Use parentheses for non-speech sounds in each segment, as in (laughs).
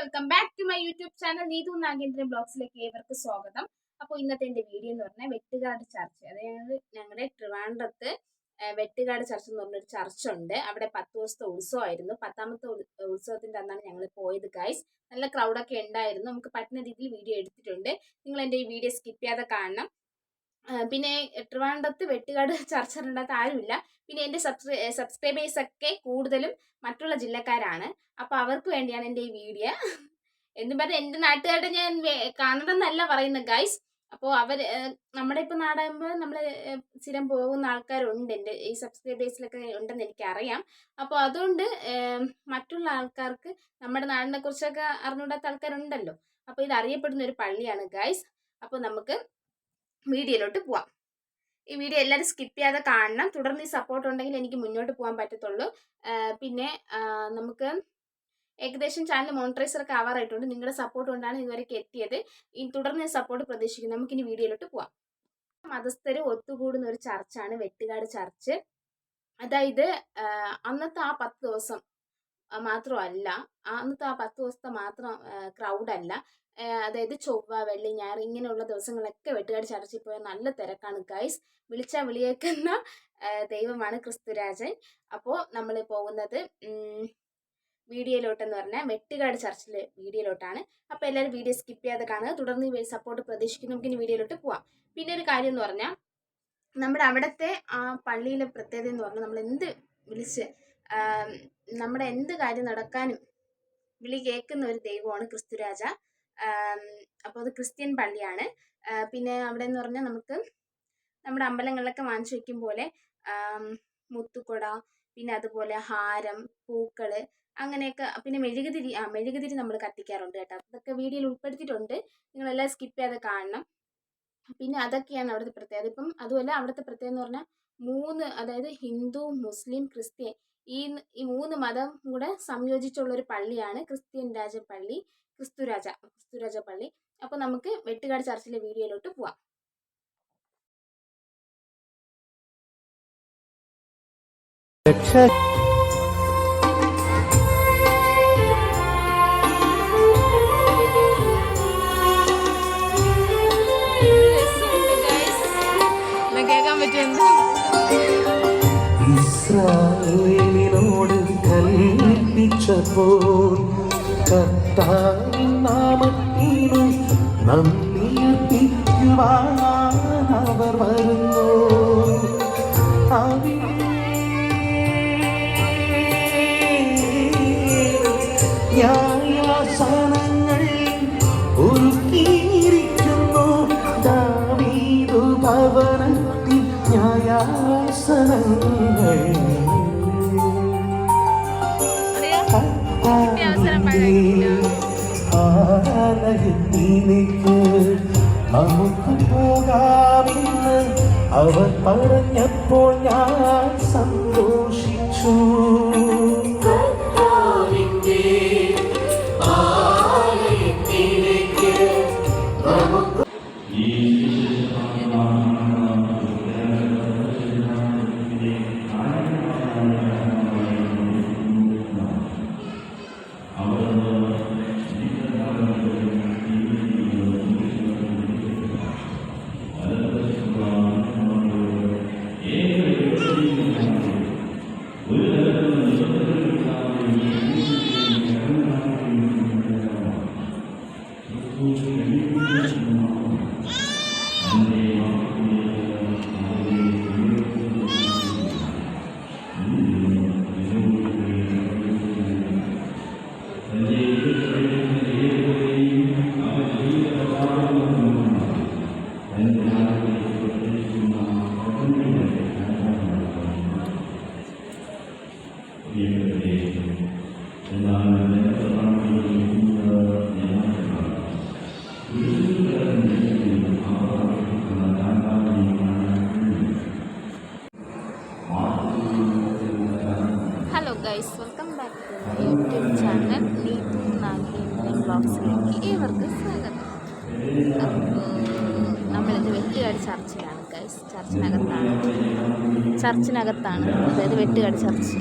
Welcome back to my YouTube channel Neethu Nagendran ബ്ലോഗ്സിലേക്ക് ഏവർക്ക് സ്വാഗതം. അപ്പോൾ ഇന്നത്തെ എന്റെ വീഡിയോ എന്ന് പറഞ്ഞാൽ വെട്ടുകാട് ചർച്ച്. അതായത് ഞങ്ങളുടെ ട്രിവാൻഡ്രത്ത് വെട്ടുകാട് ചർച്ച് എന്ന് പറഞ്ഞൊരു ചർച്ച് ഉണ്ട് അവിടെ പത്ത് ദിവസത്തെ ഉത്സവമായിരുന്നു. പത്താമത്തെ ഉത്സവത്തിന്റെ അന്നാണ് ഞങ്ങൾ പോയത് ഗൈസ് നല്ല ക്രൗഡൊക്കെ ഉണ്ടായിരുന്നു. നമുക്ക് പറ്റുന്ന രീതിയിൽ വീഡിയോ എടുത്തിട്ടുണ്ട്. നിങ്ങൾ എന്റെ ഈ വീഡിയോ സ്കിപ്പ് ചെയ്യാതെ കാണണം. പിന്നെ ട്രിവാൻഡ്രത്ത് വെട്ടുകാട് (laughs) ചർച്ച ഉണ്ടാത്ത ആരുമില്ല. പിന്നെ എന്റെ സബ്സ്ക്രൈ സബ്സ്ക്രൈബേഴ്സ് ഒക്കെ കൂടുതലും മറ്റുള്ള ജില്ലക്കാരാണ്. അപ്പോൾ അവർക്ക് വേണ്ടിയാണ് എന്റെ ഈ വീഡിയോ എന്നും പറഞ്ഞാൽ എന്റെ നാട്ടുകാരുടെ ഞാൻ കാണണമെന്നല്ല പറയുന്നത് ഗൈസ് അപ്പോൾ അവർ നമ്മുടെ ഇപ്പോൾ നാടാകുമ്പോൾ നമ്മൾ സ്ഥിരം പോകുന്ന ആൾക്കാരുണ്ട്. എന്റെ ഈ സബ്സ്ക്രൈബേഴ്സിലൊക്കെ ഉണ്ടെന്ന് എനിക്കറിയാം. അപ്പോൾ അതുകൊണ്ട് മറ്റുള്ള ആൾക്കാർക്ക് നമ്മുടെ നാടിനെ കുറിച്ചൊക്കെ അറിഞ്ഞൂടാത്ത ആൾക്കാരുണ്ടല്ലോ. അപ്പോൾ ഇത് അറിയപ്പെടുന്ന ഒരു പള്ളിയാണ് ഗൈസ് അപ്പോൾ നമുക്ക് വീഡിയോയിലോട്ട് പോവാം. ഈ വീഡിയോ എല്ലാവരും സ്കിപ്പ് ചെയ്യാതെ കാണണം. തുടർന്ന് ഈ സപ്പോർട്ട് ഉണ്ടെങ്കിൽ എനിക്ക് മുന്നോട്ട് പോകാൻ പറ്റത്തുള്ളൂ. പിന്നെ നമുക്ക് ഏകദേശം ചാനൽ മോണിറ്ററൈസർ ഒക്കെ ആവാറായിട്ടുണ്ട്. നിങ്ങളുടെ സപ്പോർട്ട് കൊണ്ടാണ് ഇതുവരെയൊക്കെ എത്തിയത്. തുടർന്ന് സപ്പോർട്ട് പ്രതീക്ഷിക്കുന്നു. നമുക്കിനി വീഡിയോയിലോട്ട് പോവാം. മതസ്ഥർ ഒത്തുകൂടുന്ന ഒരു ചർച്ചാണ് വെട്ടുകാട് ചർച്ച്. അതായത് അന്നത്തെ ആ പത്ത് ദിവസം മാത്രമല്ല അന്നത്തെ ആ പത്ത് ദിവസത്തെ മാത്രം ക്രൗഡല്ല അതായത് ചൊവ്വ വെള്ളി ഞായർ ഇങ്ങനെയുള്ള ദിവസങ്ങളൊക്കെ വെട്ടുകാട് ചർച്ചിൽ പോയ നല്ല തിരക്കാണ്. ഗൈസ് വിളിച്ചാൽ വിളിയേക്കുന്ന ദൈവമാണ് ക്രിസ്തുരാജൻ. അപ്പോൾ നമ്മൾ പോകുന്നത് വീഡിയോയിലോട്ടെന്ന് പറഞ്ഞാൽ വെട്ടുകാട് ചർച്ചിൽ വീഡിയോയിലോട്ടാണ്. അപ്പോൾ എല്ലാവരും വീഡിയോ സ്കിപ്പ് ചെയ്യാതെ കാണുക. തുടർന്ന് സപ്പോർട്ട് പ്രതീക്ഷിക്കുന്നു. നമുക്ക് ഇനി വീഡിയോയിലോട്ട് പോവാം. പിന്നെ ഒരു കാര്യം എന്ന് പറഞ്ഞാൽ നമ്മുടെ അവിടുത്തെ ആ പള്ളിയിലെ പ്രത്യേകത എന്ന് പറഞ്ഞാൽ നമ്മൾ എന്ത് വിളിച്ച് നമ്മുടെ എന്ത് കാര്യം നടക്കാനും വിളി കേൾക്കുന്ന ഒരു ദൈവമാണ് ക്രിസ്തുരാജ അപ്പോൾ അത് ക്രിസ്ത്യൻ പള്ളിയാണ്. പിന്നെ അവിടെ എന്ന് പറഞ്ഞാൽ നമുക്ക് നമ്മുടെ അമ്പലങ്ങളിലൊക്കെ വാങ്ങിച്ചു വെക്കും പോലെ മുത്തുക്കൊട പിന്നെ അതുപോലെ ഹാരം പൂക്കൾ അങ്ങനെയൊക്കെ പിന്നെ മെഴുകുതിരി ആ മെഴുകുതിരി നമ്മൾ കത്തിക്കാറുണ്ട് കേട്ടോ. അതൊക്കെ വീഡിയോയിൽ ഉൾപ്പെടുത്തിയിട്ടുണ്ട്. നിങ്ങളെല്ലാം സ്കിപ്പ് ചെയ്യാതെ കാണണം. പിന്നെ അതൊക്കെയാണ് അവിടുത്തെ പ്രത്യേകത. ഇപ്പം അതുമല്ല അവിടുത്തെ പ്രത്യേകത എന്ന് പറഞ്ഞാൽ മൂന്ന് അതായത് ഹിന്ദു മുസ്ലിം ക്രിസ്ത്യൻ ഈ ഈ മൂന്ന് മതം കൂടെ സംയോജിച്ചുള്ള ഒരു പള്ളിയാണ് ക്രിസ്ത്യൻ രാജ പള്ളി ക്രിസ്തുരാജ ക്രിസ്തുരാജ പള്ളി. അപ്പോൾ നമുക്ക് വെട്ടുകാട് ചർച്ചിലെ വീഡിയോയിലോട്ട് പോവാം. രക്ഷ കേൾക്കാൻ പറ്റുന്നുണ്ട് കൽപ്പിച്ചപ്പോൾ കർത്താവിൻ നാമത്തിനു നന്ദിയർപ്പിക്കുവാൻ അവർ വരുന്നു. ന്യായാസനങ്ങൾ ഒരുക്കിയിരിക്കുന്നു. ദാവീദു ഭവനത്തിൽ ന്യായാസനങ്ങൾ ആലയത്തിലേക്ക് നമുക്ക് പോകാമെന്ന് അവർ പറഞ്ഞപ്പോൾ ഞാൻ സന്തോഷിച്ചു. Hello guys welcome back to my YouTube channel Neethu Nagendran ബ്ലോഗ്സിലേക്ക് ഏവർക്ക് സ്വാഗതം. നമ്മളിത് വെട്ടുകാട് ചർച്ചിലാണ് ഗൈസ്. ചർച്ചിനകത്താണ്. ചർച്ചിനകത്താണ്. അതായത് വെട്ടുകാട് ചർച്ച്.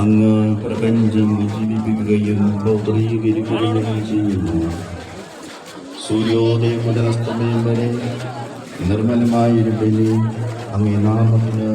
അങ്ങ് പ്രപഞ്ചം വിജീവിപ്പിക്കുകയും പൗത്രീകരിക്കുകയും ചെയ്യുന്നു. സൂര്യോദയം മുതൽ അസ്തമയം വരെ നിർമ്മലമായിരുപ്പിനെ അങ്ങേ നാമത്തിന്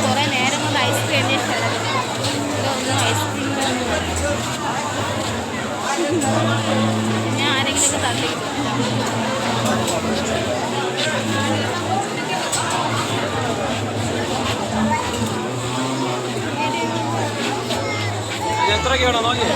കുറെ നേരം കൊണ്ട് ഐസ്ക്രീം ഇതൊന്നും ഐസ്ക്രീം ഞാൻ ആരെങ്കിലും തള്ളി എത്രയൊക്കെയാണോ നോക്കിയേ?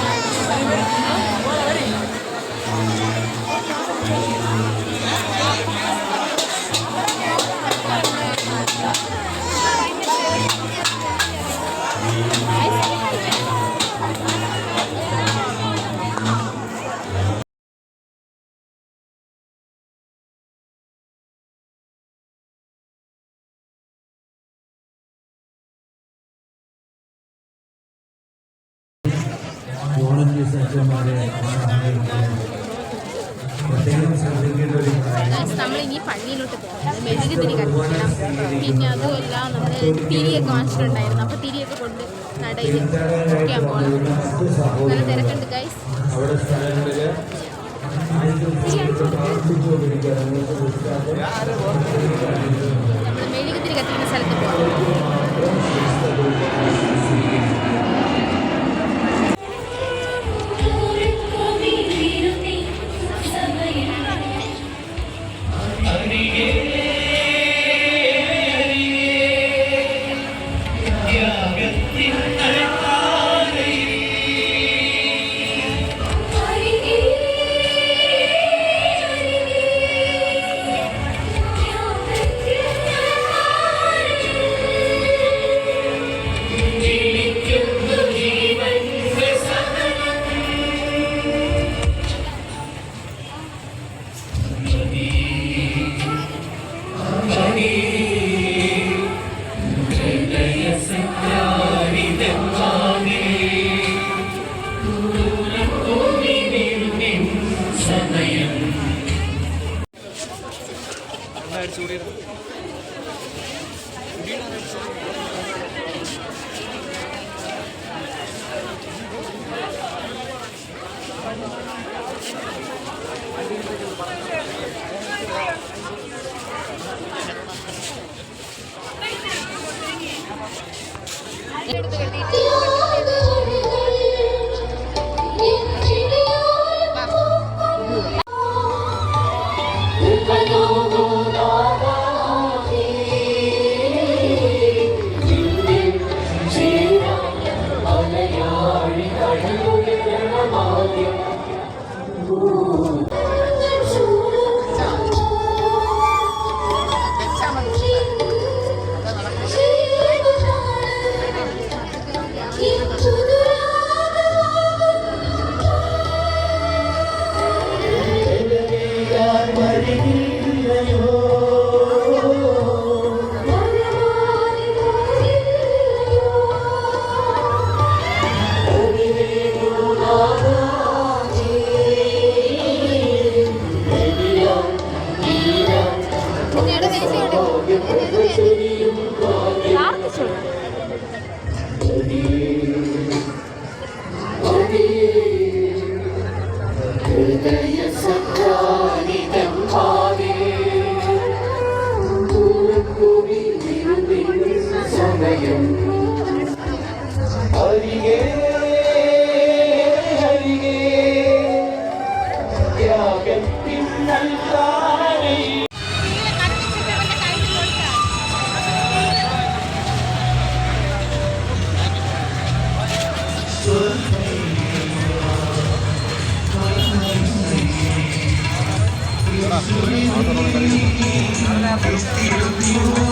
തിരി കത്തിക്കണം പിന്നെ അതുമല്ല നമ്മൾ തിരിയൊക്കെ വാങ്ങിച്ചിട്ടുണ്ടായിരുന്നു അപ്പോൾ തിരിയൊക്കെ കൊണ്ട് നടയിൽ മുറിക്കാൻ പോകണം നല്ല തിരക്കുണ്ട് ഗൈസ് നമ്മൾ മെഴുകി തിരി കത്തിക്കുന്ന സ്ഥലത്ത് പോകാം ചൂടിയിടും എടുത്ത് കെട്ടിയിട്ട് Thank you.